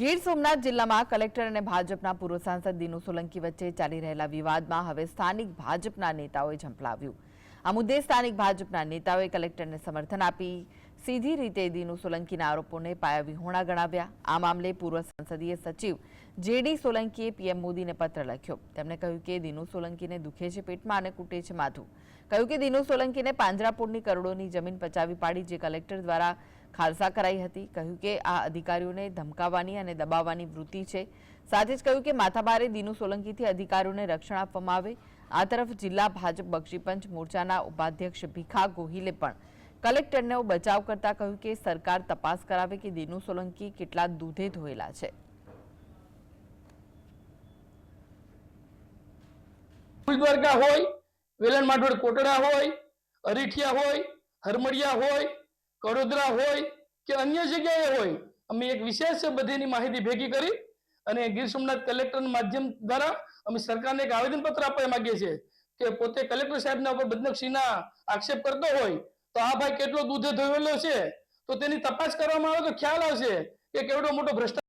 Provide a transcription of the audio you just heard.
ગીર સોમનાથ જિલ્લામાં કલેક્ટર અને ભાજપના પૂર્વ સાંસદ દિનુ સોલંકી વચ્ચે ચાલી રહેલા વિવાદમાં હવે સ્થાનિક ભાજપના નેતાઓએ ઝંપલાવ્યું. આ મુદ્દે સ્થાનિક ભાજપના નેતાઓએ કલેક્ટરને સમર્થન આપી સીધી રીતે દિનુ સોલંકીના આરોપોને પાયાવિહોણા ગણાવ્યા. આ મામલે પૂર્વ સંસદીય સચિવ જેડી સોલંકીએ પીએમ મોદીને પત્ર લખ્યો. તેમણે કહ્યું કે દિનુ સોલંકીને દુખે છે પેટમાં અને કૂટે છે માથું. કહ્યું કે દિનુ સોલંકીને પાંજરાપોળની કરોડોની જમીન પચાવી પાડી જે કલેક્ટર દ્વારા ખાલસા કરાઈ હતી. કહ્યું કે આ અધિકારીઓને ધમકાવવાની અને દબાવવાની વૃત્તિ છે. સાથે જ કહ્યું કે માથાભારે દિનુ સોલંકીથી અધિકારીઓને રક્ષણ આપવામાં આવે. આ તરફ જિલ્લા ભાજપ બક્ષીપંચ મોરચાના ઉપાધ્યક્ષ ભીખા ગોહિલે પણ કલેક્ટરનો બચાવ કરતા કહ્યું કે સરકાર તપાસ કરાવે કે દિનુ સોલંકી કેટલા દૂધે ધોયેલા છે. હોય, વેલણ માટોડ કોટડા હોય, અરીઠિયા હોય, હરમડિયા હોય કડોદરા હોય કે અન્ય જગ્યાએ હોય, અમે એક વિશેષ બધીની માહિતી ભેગી કરી અને ગીર સોમનાથ કલેક્ટરના માધ્યમ દ્વારા અમે સરકારને એક આવેદન પત્ર આપવા માંગીએ છીએ કે પોતે કલેક્ટર સાહેબના ઉપર બદનક્ષીના આક્ષેપ કરતો હોય, તો આ ભાઈ કેટલો દૂધે ધોયેલો છે? તો તેની તપાસ કરવામાં આવે તો ખ્યાલ આવશે કે કેવડો મોટો ભ્રષ્ટાચાર